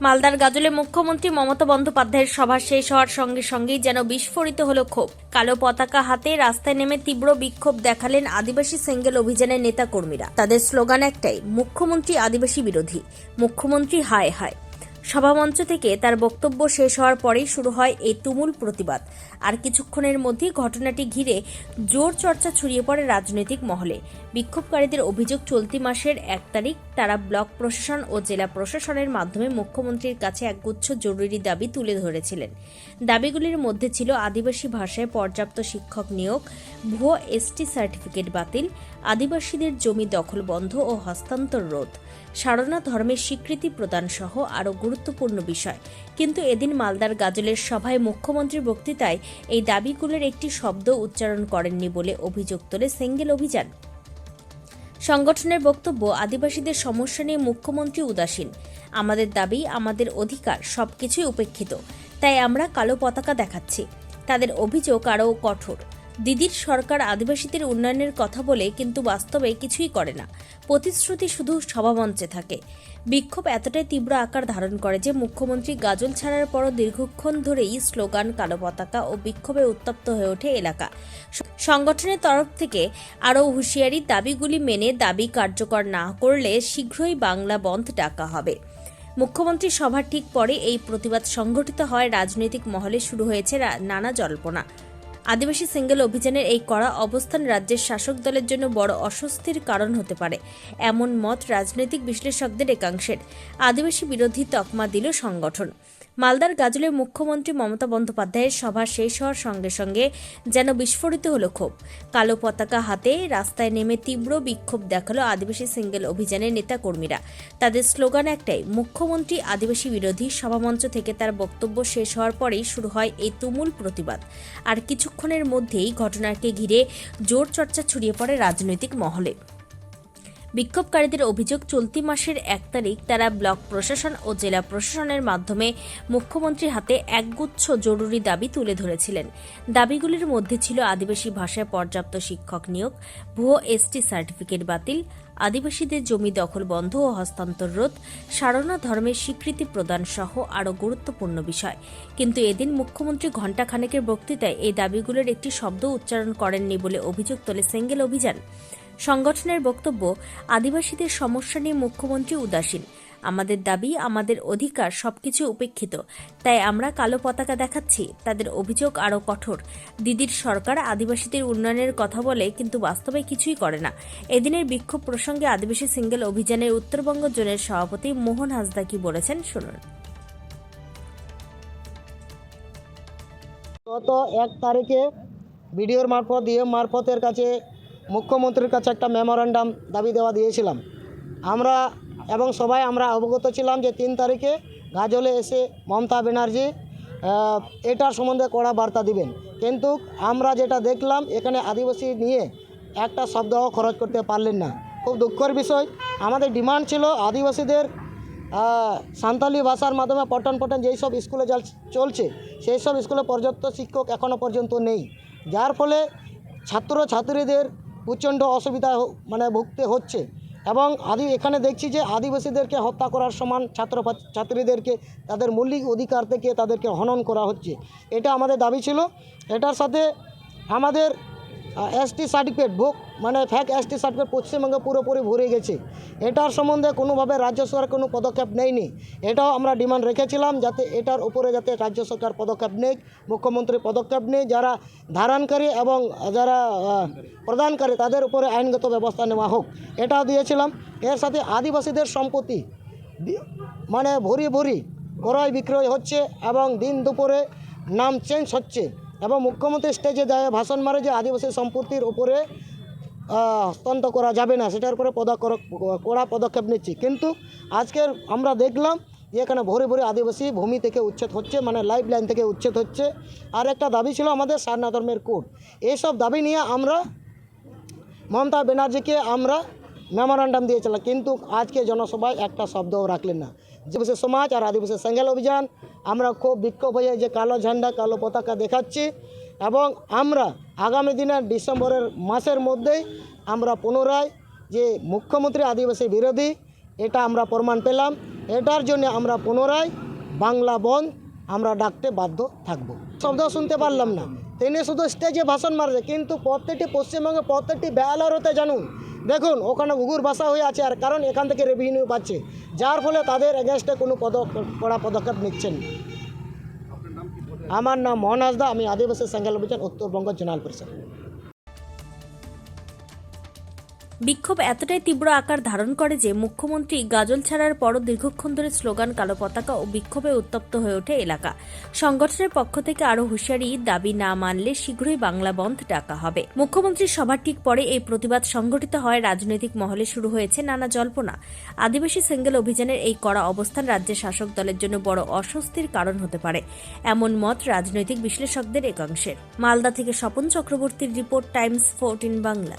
মালদার গাজলে মুখ্যমন্ত্রী মমতা বন্দ্যোপাধ্যায়ের সভা শেষ হওয়ার সঙ্গে সঙ্গেই যেন বিস্ফোরিত হল ক্ষোভ। কালো পতাকা হাতে রাস্তায় নেমে তীব্র বিক্ষোভ দেখালেন আদিবাসী সেঙ্গেল অভিযানের নেতাকর্মীরা। তাদের স্লোগান একটাই, মুখ্যমন্ত্রী আদিবাসী বিরোধী। মুখ্যমন্ত্রী হায় হায়। সভামঞ্চ থেকে তার বক্তব্য শেষ হওয়ার পরেই শুরু হয় এই তুমুল প্রতিবাদ। আর কিছুক্ষণের মধ্যে ঘটনাটি ঘিরে জোর চর্চা ছড়িয়ে পড়ে রাজনৈতিক মহলে। বিক্ষোভকারীদের অভিযোগ, চলতি মাসের এক তারিখ তারা ব্লক প্রশাসন ও জেলা প্রশাসনের মাধ্যমে মুখ্যমন্ত্রীর কাছে একগুচ্ছ জরুরি দাবি তুলে ধরেছিলেন। দাবিগুলির মধ্যে ছিল আদিবাসী ভাষায় পর্যাপ্ত শিক্ষক নিয়োগ, ভুয়ো এসটি সার্টিফিকেট বাতিল, আদিবাসীদের জমি দখল বন্ধ ও হস্তান্তর রোধ সারনা ধর্মের স্বীকৃতি প্রদান সহ আরও গুরুত্বপূর্ণ বিষয়। কিন্তু এদিন মালদার গাজলের সভায় মুখ্যমন্ত্রীর বক্তৃতায় এই দাবিগুলোর একটি শব্দ উচ্চারণ করেননি বলে অভিযোগ তোলে সেঙ্গেল অভিযান। সংগঠনের বক্তব্য, আদিবাসীদের সমস্যা নিয়ে মুখ্যমন্ত্রী উদাসীন। আমাদের দাবি, আমাদের অধিকার, সবকিছুই উপেক্ষিত। তাই আমরা কালো পতাকা দেখাচ্ছি। তাদের অভিযোগ আরও কঠোর। দিদির সরকার আদিবাসীদের উন্নয়নের কথা বলে কিন্তু বাস্তবে কিছুই করে না। প্রতিশ্রুতি শুধু সভামঞ্চে থাকে। বিক্ষোভ এতটাই তীব্র আকার ধারণ করে যে মুখ্যমন্ত্রী গাজল ছাড়ার পরও দীর্ঘক্ষণ ধরেই স্লোগান, কালো পতাকা ও বিক্ষোভে উত্তপ্ত হয়ে ওঠে এলাকা। সংগঠনের তরফ থেকে আরও হুঁশিয়ারি, দাবিগুলি মেনে দাবি কার্যকর না করলে শীঘ্রই বাংলা বন্ধ ডাকা হবে। মুখ্যমন্ত্রী সভার ঠিক পরে এই প্রতিবাদ সংগঠিত হয়। রাজনৈতিক মহলে শুরু হয়েছে নানা জল্পনা। আদিবাসী সিঙ্গেল অভিযানের এই কড়া অবস্থান রাজ্যের শাসক দলের জন্য বড় অস্বস্তির কারণ হতে পারে। এমন মত রাজনৈতিক বিশ্লেষকদের একাংশের। আদিবাসী বিরোধী তকমা দিল সংগঠন। মালদার গাজলে মুখ্যমন্ত্রী মমতা বন্দ্যোপাধ্যায়ের সভা শেষ হওয়ার সঙ্গে সঙ্গে যেন বিস্ফোরিত হলো ক্ষোভ। কালো পতাকা হাতে রাস্তায় নেমে তীব্র বিক্ষোভ দেখাল আদিবাসী সিঙ্গেল অভিযানের নেতাকর্মীরা। তাদের স্লোগান একটাই, মুখ্যমন্ত্রী আদিবাসী বিরোধী সভামঞ্চ থেকে তার বক্তব্য শেষ হওয়ার পরেই শুরু হয় এই তুমুল প্রতিবাদ। আর কিছুক্ষণের মধ্যেই ঘটনাকে ঘিরে জোর চর্চা ছড়িয়ে পড়ে রাজনৈতিক মহলে। বিক্ষোভকারীদের অভিযোগ, চলতি মাসের এক তারিখ তারা ব্লক প্রশাসন ও জেলা প্রশাসনের মাধ্যমে মুখ্যমন্ত্রীর হাতে একগুচ্ছ জরুরি দাবি তুলে ধরেছিলেন। দাবিগুলির মধ্যে ছিল আদিবাসী ভাষায় পর্যাপ্ত শিক্ষক নিয়োগ, ভুয়ো এসটি সার্টিফিকেট বাতিল, আদিবাসীদের জমি দখল বন্ধ ও হস্তান্তর রোধ সারনা ধর্মের স্বীকৃতি প্রদান সহ আরও গুরুত্বপূর্ণ বিষয়। কিন্তু এদিন মুখ্যমন্ত্রী ঘণ্টাখানেকের বক্তৃতায় এই দাবিগুলোর একটি শব্দ উচ্চারণ করেননি বলে অভিযোগ তোলে সেঙ্গেল অভিযান। সংগঠনের বক্তব্য, আদিবাসীদের সমস্যা নিয়ে মুখ্যমন্ত্রী উদাসীন। আমাদের দাবি, আমাদের অধিকার সবকিছু উপেক্ষিত। তাই আমরা কালো পতাকা দেখাচ্ছি, তাদের অভিযোগ আরও কঠোর। দিদির সরকার আদিবাসীদের উন্নয়নের কথা বলে কিন্তু বাস্তবে কিছুই করে না। এদিনের বিক্ষোভ প্রসঙ্গে আদিবাসী সিঙ্গেল অভিযানের উত্তরবঙ্গ জোনের সভাপতি মোহন হাসদা কি বলেছেন, শুনুন। গত এক তারিখে বিডিওর মারফত ডিএম মারফতের কাছে মুখ্যমন্ত্রীর কাছে একটা মেমোরান্ডাম দাবি দেওয়া দিয়েছিলাম। আমরা এবং সবাই আমরা অবগত ছিলাম যে তিন তারিখে গাজলে এসে মমতা ব্যানার্জি এটার সম্বন্ধে কড়া বার্তা দিবেন। কিন্তু আমরা যেটা দেখলাম এখানে আদিবাসী নিয়ে একটা শব্দও খরচ করতে পারলেন না। খুব দুঃখের বিষয়। আমাদের ডিমান্ড ছিল আদিবাসীদের আহ, সাঁওতালি ভাষার মাধ্যমে পঠন পটন যেই সব স্কুলে চলছে সেই সব স্কুলে পর্যাপ্ত শিক্ষক এখনও পর্যন্ত নেই। যার ফলে ছাত্র ছাত্রীদের প্রচণ্ড অসুবিধা মানে ভুগতে হচ্ছে। এবং আদি, এখানে দেখছি যে আদিবাসীদেরকে হত্যা করার সমান ছাত্র ছাত্রীদেরকে তাদের মৌলিক অধিকার থেকে তাদেরকে হনন করা হচ্ছে। এটা আমাদের দাবি ছিল। এটার সাথে আমাদের এসটি সার্টিফিকেট বুক মানে ফ্যাক এসটি সার্টিফিকেট পশ্চিমবঙ্গে পুরোপুরি ভরে গেছে। এটার সম্বন্ধে কোনোভাবে রাজ্য সরকার কোনো পদক্ষেপ নেয়নি। এটাও আমরা ডিমান্ড রেখেছিলাম যাতে এটার উপরে যাতে রাজ্য সরকার পদক্ষেপ নেই মুখ্যমন্ত্রী পদক্ষেপ নেই যারা ধারণকারী এবং যারা প্রদানকারী, তাদের উপরে আইনগত ব্যবস্থা নেওয়া হোক। এটাও দিয়েছিলাম। এর সাথে আদিবাসীদের সম্পত্তি মানে ভরি ভরি ক্রয় বিক্রয় হচ্ছে এবং দিন দুপুরে নাম চেঞ্জ হচ্ছে। এবং মুখ্যমন্ত্রী স্টেজে দাঁড়িয়ে ভাষণ মারে যে আদিবাসী সম্পত্তির উপরে হস্তান্তর করা যাবে না, সেটার উপরে পদক্ষেপ, কড়া পদক্ষেপ নিচ্ছি। কিন্তু আজকের আমরা দেখলাম যে এখানে ভরে ভরে আদিবাসী ভূমি থেকে উচ্ছেদ হচ্ছে মানে লাইফ লাইন থেকে উচ্ছেদ হচ্ছে। আর একটা দাবি ছিল আমাদের সারনা ধর্মের কোর্ট এইসব দাবি নিয়ে আমরা মমতা ব্যানার্জিকে আমরা মেমোরান্ডাম দিয়েছিলাম কিন্তু আজকে জনসভায় একটা শব্দও রাখলেন না। আদিবাসী সমাজ আর আদিবাসী সেঙ্গেল অভিযান, আমরা খুব বিক্ষোভ হয়ে যে কালো ঝান্ডা, কালো পতাকা দেখাচ্ছি এবং আমরা আগামী দিনে ডিসেম্বরের মাসের মধ্যেই আমরা পুনরায় যে মুখ্যমন্ত্রী আদিবাসী বিরোধী, এটা আমরা প্রমাণ পেলাম। এটার জন্য আমরা পুনরায় বাংলা বন্ধ আমরা ডাকতে বাধ্য থাকব। শব্দ শুনতে পারলাম না। তিনি শুধু স্টেজে ভাষণ মারছে, কিন্তু প্রত্যেকটি পশ্চিমবঙ্গে প্রত্যেকটি বেয়ালারতে জানুন দেখুন ওখানে উগুর ভাষা হয়ে আছে আর কারণ এখান থেকে রেভিনিউ পাচ্ছে। যার ফলে তাদের এগেনস্টে কোনো পদ কড়া পদক্ষেপ নিচ্ছেন না। আমার নাম মোহন হাসদা আমি আদিবাসী সাঙ্গাল অভিযান উত্তরবঙ্গ জোনাল পরিষদ। বিক্ষোভ এতটাই তীব্র আকার ধারণ করে যে মুখ্যমন্ত্রী গাজল ছাড়ার পরও দীর্ঘক্ষণ ধরে স্লোগান, কালো পতাকা ও বিক্ষোভে উত্তপ্ত হয়ে ওঠে এলাকা। সংগঠনের পক্ষ থেকে আরও হুঁশিয়ারি, দাবি না মানলে শীঘ্রই বাংলা বন্ধ ডাকা হবে। মুখ্যমন্ত্রীর সভার ঠিক পরে এই প্রতিবাদ সংগঠিত হয়, রাজনৈতিক মহলে শুরু হয়েছে নানা জল্পনা। আদিবাসী সিঙ্গেল অভিযানের এই কড়া অবস্থান রাজ্যের শাসক দলের জন্য বড় অস্বস্তির কারণ হতে পারে, এমন মত রাজনৈতিক বিশ্লেষকদের একাংশের। মালদা থেকে স্বপন চক্রবর্তীর রিপোর্ট, টাইমস, ফোরটিন বাংলা।